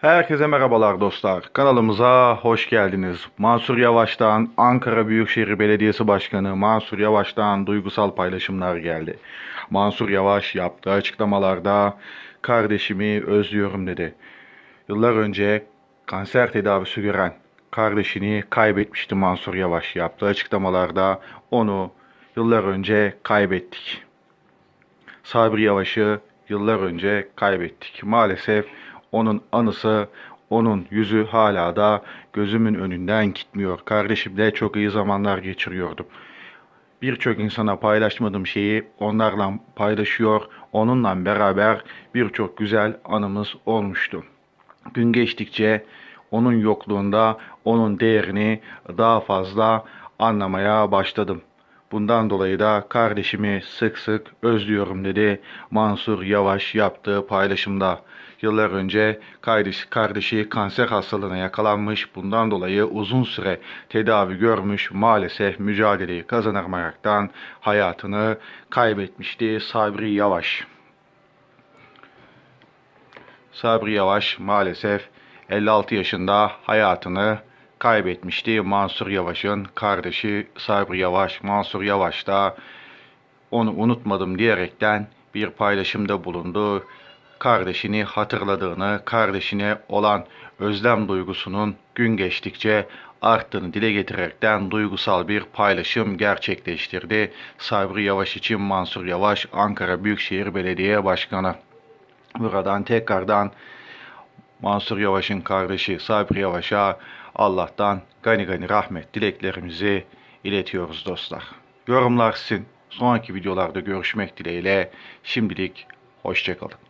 Herkese merhabalar dostlar. Kanalımıza hoş geldiniz. Mansur Yavaş'tan Ankara Büyükşehir Belediyesi Başkanı Mansur Yavaş'tan duygusal paylaşımlar geldi. Mansur Yavaş yaptığı açıklamalarda kardeşimi özlüyorum dedi. Yıllar önce kanser tedavisi gören kardeşini kaybetmişti Mansur Yavaş. Yaptığı açıklamalarda onu yıllar önce kaybettik. Sabri Yavaş'ı yıllar önce kaybettik. Maalesef onun anısı, onun yüzü hala da gözümün önünden gitmiyor. Kardeşimle çok iyi zamanlar geçiriyordum. Birçok insana paylaşmadığım şeyi onlarla paylaşıyor. Onunla beraber birçok güzel anımız olmuştu. Gün geçtikçe onun yokluğunda onun değerini daha fazla anlamaya başladım. Bundan dolayı da kardeşimi sık sık özlüyorum dedi Mansur Yavaş yaptığı paylaşımda. Yıllar önce kardeş, kardeşi kanser hastalığına yakalanmış. Bundan dolayı uzun süre tedavi görmüş. Maalesef mücadeleyi kazanamayaktan hayatını kaybetmişti Sabri Yavaş. Sabri Yavaş maalesef 56 yaşında hayatını kaybetmişti. Mansur Yavaş'ın kardeşi Sabri Yavaş, Mansur Yavaş da onu unutmadım diyerekten bir paylaşımda bulundu. Kardeşini hatırladığını, kardeşine olan özlem duygusunun gün geçtikçe arttığını dile getirerekten duygusal bir paylaşım gerçekleştirdi. Sabri Yavaş için Mansur Yavaş, Ankara Büyükşehir Belediye Başkanı. Buradan tekrardan Mansur Yavaş'ın kardeşi Sabri Yavaş'a Allah'tan gani gani rahmet dileklerimizi iletiyoruz dostlar. Yorumlar sizin. Sonraki videolarda görüşmek dileğiyle şimdilik hoşçakalın.